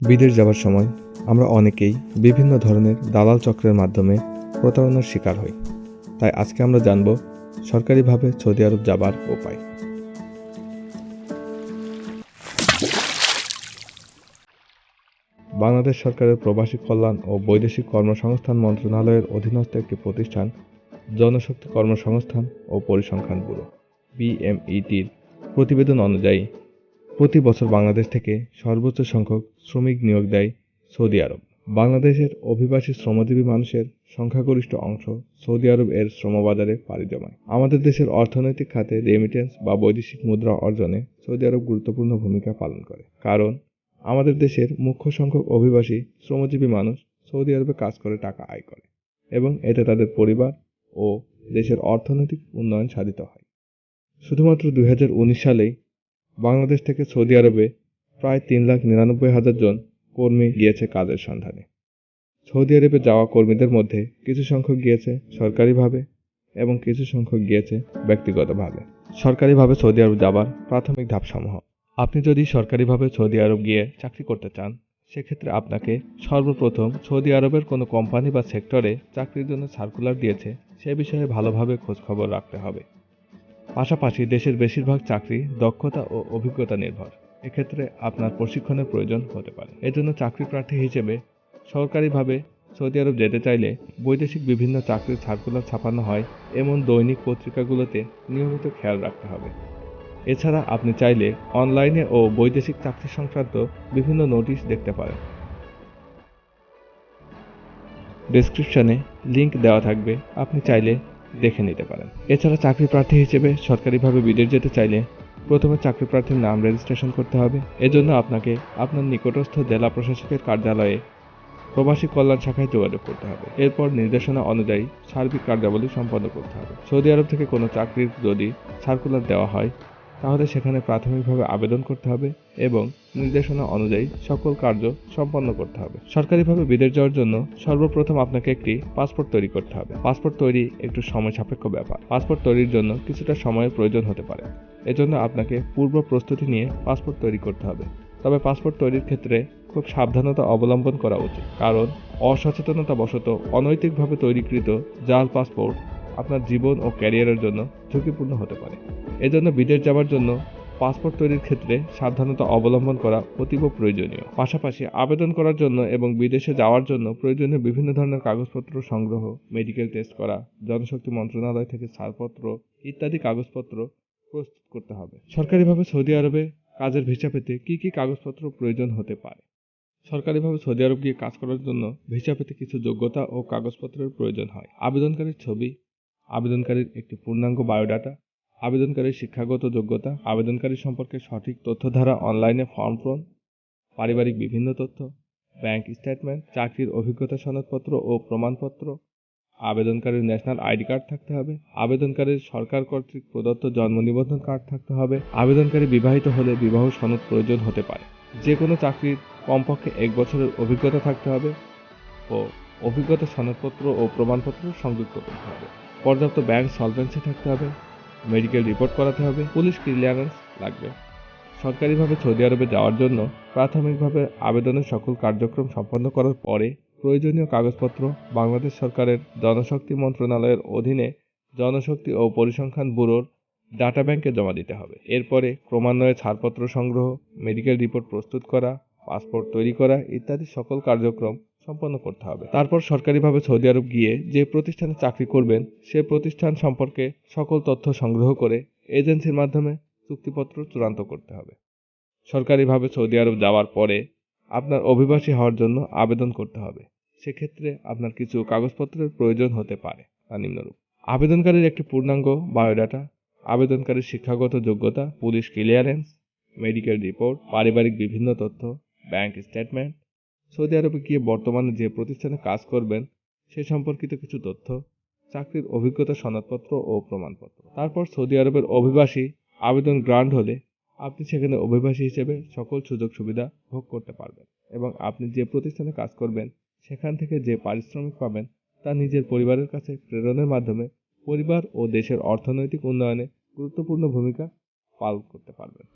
বিদেশ যাওয়ার সময় আমরা অনেকেই বিভিন্ন ধরনের দালাল চক্রের মাধ্যমে প্রতারণার শিকার হই। তাই আজকে আমরা জানব সরকারিভাবে সৌদি আরব যাবার উপায়। বাংলাদেশ সরকারের প্রবাসী কল্যাণ ও বৈদেশিক কর্মসংস্থান মন্ত্রণালয়ের অধীনস্থ একটি প্রতিষ্ঠান, জনশক্তি কর্মসংস্থান ও পরিসংখ্যান ব্যুরো, বিএমইটির প্রতিবেদন অনুযায়ী প্রতি বছর বাংলাদেশ থেকে সর্বোচ্চ সংখ্যক শ্রমিক নিয়োগ দেয় সৌদি আরব। বাংলাদেশের অভিবাসী শ্রমজীবী মানুষের সংখ্যাগরিষ্ঠ অংশ সৌদি আরব এর শ্রমবাজারে পাড়ি জমায়। আমাদের দেশের অর্থনৈতিক খাতে রেমিটেন্স বা বৈদেশিক মুদ্রা অর্জনে সৌদি আরব গুরুত্বপূর্ণ ভূমিকা পালন করে। কারণ, আমাদের দেশের মুখ্য সংখ্যক অভিবাসী শ্রমজীবী মানুষ সৌদি আরবে কাজ করে, টাকা আয় করে এবং এতে তাদের পরিবার ও দেশের অর্থনৈতিক উন্নয়ন সাধিত হয়। শুধুমাত্র দু হাজার উনিশ সালেই বাংলাদেশ থেকে সৌদি আরবে প্রায় তিন লাখ নিরানব্বই হাজার জন কর্মী গিয়েছে কাজের সন্ধানে। সৌদি আরবে যাওয়া কর্মীদের মধ্যে কিছু সংখ্যক গিয়েছে সরকারিভাবে এবং কিছু সংখ্যক গিয়েছে ব্যক্তিগতভাবে। সরকারিভাবে সৌদি আরব যাবার প্রাথমিক ধাপসমূহ। আপনি যদি সরকারিভাবে সৌদি আরব গিয়ে চাকরি করতে চান, সেক্ষেত্রে আপনাকে সর্বপ্রথম সৌদি আরবের কোনো কোম্পানি বা সেক্টরে চাকরির জন্য সার্কুলার দিয়েছে, সে বিষয়ে ভালোভাবে খোঁজখবর রাখতে হবে। পাশাপাশি দেশের বেশিরভাগ চাকরি দক্ষতা ও অভিজ্ঞতা নির্ভর। এক্ষেত্রে আপনার প্রশিক্ষণের প্রয়োজন হতে পারে। এজন্য চাকরি প্রার্থী হিসেবে সরকারিভাবে সৌদি আরব যেতে চাইলে বৈদেশিক বিভিন্ন চাকরির সার্কুলার ছাপানো হয়। এমন দৈনিক পত্রিকাগুলোতে নিয়মিত খেয়াল রাখতে হবে। এছাড়া আপনি চাইলে অনলাইনে ও বৈদেশিক চাকরি সংক্রান্ত বিভিন্ন নোটিশ দেখতে পারেন। ডেসক্রিপশনে লিংক দেওয়া থাকবে। আপনি চাইলে দেখে নিতে পারেন। এছাড়া চাকরি প্রার্থী হিসেবে সরকারিভাবে বিদেশ যেতে চাইলে প্রথমে চাকরি প্রার্থীর নাম রেজিস্ট্রেশন করতে হবে। এজন্য আপনাকে আপনার নিকটস্থ জেলা প্রশাসকের কার্যালয়ে প্রবাসী কল্যাণ শাখায় যোগাযোগ করতে হবে। এরপর নির্দেশনা অনুযায়ী সার্বিক কার্যাবলী সম্পন্ন করতে হবে। সৌদি আরব থেকে কোনো চাকরির যদি সার্কুলার দেওয়া হয় তাহলে সেখানে প্রাথমিকভাবে আবেদন করতে হবে এবং নির্দেশনা অনুযায়ী সকল কার্য সম্পন্ন করতে হবে। সরকারিভাবে বিদেশ যাওয়ার জন্য সর্বপ্রথম আপনাকে একটি পাসপোর্ট তৈরি করতে হবে। পাসপোর্ট তৈরি একটু সময় সাপেক্ষ ব্যাপার। পাসপোর্ট তৈরির জন্য কিছুটা সময়ের প্রয়োজন হতে পারে। এজন্য আপনাকে পূর্ব প্রস্তুতি নিয়ে পাসপোর্ট তৈরি করতে হবে। তবে পাসপোর্ট তৈরির ক্ষেত্রে খুব সাবধানতা অবলম্বন করা উচিত। কারণ অসচেতনতাবশত অনৈতিকভাবে তৈরিকৃত জাল পাসপোর্ট আপনার জীবন ও ক্যারিয়ারের জন্য ঝুঁকিপূর্ণ হতে পারে। এজন্য বিদেশ যাওয়ার জন্য পাসপোর্ট তৈরির ক্ষেত্রে সাবধানতা অবলম্বন করা অতীব প্রয়োজনীয়। পাশাপাশি আবেদন করার জন্য এবং বিদেশে যাওয়ার জন্য প্রয়োজনীয় বিভিন্ন ধরনের কাগজপত্র সংগ্রহ, মেডিকেল টেস্ট করা, জনশক্তি মন্ত্রণালয় থেকে ছাড়পত্র ইত্যাদি কাগজপত্র প্রস্তুত করতে হবে। সরকারিভাবে সৌদি আরবে কাজের ভিসা পেতে কী কী কাগজপত্র প্রয়োজন হতে পারে? সরকারিভাবে সৌদি আরব গিয়ে কাজ করার জন্য ভিসা পেতে কিছু যোগ্যতা ও কাগজপত্রের প্রয়োজন হয়। আবেদনকারীর ছবি আবেদনকারীর একটি পূর্ণাঙ্গ বায়োডাটা, আবেদনকারীর শিক্ষাগত যোগ্যতা আবেদনকারী সম্পর্কে সঠিক তথ্য ধারা অনলাইনে ফর্ম পূরণ, পারিবারিক বিভিন্ন তথ্য, ব্যাংক স্টেটমেন্ট, চাকরির অভিজ্ঞতা সনদপত্র ও প্রমাণপত্র, আবেদনকারীর ন্যাশনাল আইডি কার্ড থাকতে হবে, আবেদনকারীর সরকার কর্তৃক প্রদত্ত জন্ম নিবন্ধন কার্ড থাকতে হবে, আবেদনকারী বিবাহিত হলে বিবাহ সনদ প্রয়োজন হতে পারে। যে কোনো চাকরির কমপক্ষে এক বছরের অভিজ্ঞতা থাকতে হবে ও অভিজ্ঞতা সনদপত্র ও প্রমাণপত্র সংযুক্ত করতে হবে। পর্যাপ্ত ব্যাংক সলভেন্সি থাকতে হবে মেডিকেল রিপোর্ট করাতে হবে পুলিশ ক্লিয়ারেন্স লাগবে। সরকারিভাবে সৌদি আরবে যাওয়ার জন্য প্রাথমিকভাবে আবেদনের সকল কার্যক্রম সম্পন্ন করার পরে প্রয়োজনীয় কাগজপত্র বাংলাদেশ সরকারের জনশক্তি মন্ত্রণালয়ের অধীনে জনশক্তি ও পরিসংখ্যান ব্যুরোর ডাটা ব্যাংকে জমা দিতে হবে। এরপরে ক্রমান্বয়ে ছাড়পত্র সংগ্রহ মেডিকেল রিপোর্ট প্রস্তুত করা পাসপোর্ট তৈরি করা ইত্যাদি সকল কার্যক্রম সম্পন্ন করতে হবে। তারপর সরকারিভাবে সৌদি আরব গিয়ে যে প্রতিষ্ঠানে চাকরি করবেন, সে প্রতিষ্ঠান সম্পর্কে সকল তথ্য সংগ্রহ করে এজেন্সির মাধ্যমে চুক্তিপত্র চূড়ান্ত করতে হবে। সরকারিভাবে সৌদি আরব যাওয়ার পরে আপনার অভিবাসী হওয়ার জন্য আবেদন করতে হবে। সেক্ষেত্রে আপনার কিছু কাগজপত্রের প্রয়োজন হতে পারে। তা নিম্নরূপ। আবেদনকারীর একটি পূর্ণাঙ্গ বায়োডাটা, আবেদনকারীর শিক্ষাগত যোগ্যতা, পুলিশ ক্লিয়ারেন্স, মেডিকেল রিপোর্ট, পারিবারিক বিভিন্ন তথ্য, ব্যাংক স্টেটমেন্ট সৌদি আরবে গিয়ে বর্তমানে যে প্রতিষ্ঠানে কাজ করবেন, সে সম্পর্কিত কিছু তথ্য, চাকরির অভিজ্ঞতা সনদপত্র ও প্রমাণপত্র। তারপর সৌদি আরবের অভিবাসী আবেদন গ্রান্ট হলে আপনি সেখানে অভিবাসী হিসেবে সকল সুযোগ সুবিধা ভোগ করতে পারবেন এবং আপনি যে প্রতিষ্ঠানে কাজ করবেন, সেখান থেকে যে পারিশ্রমিক পাবেন, তা নিজের পরিবারের কাছে প্রেরণের মাধ্যমে পরিবার ও দেশের অর্থনৈতিক উন্নয়নে গুরুত্বপূর্ণ ভূমিকা পালন করতে পারবেন।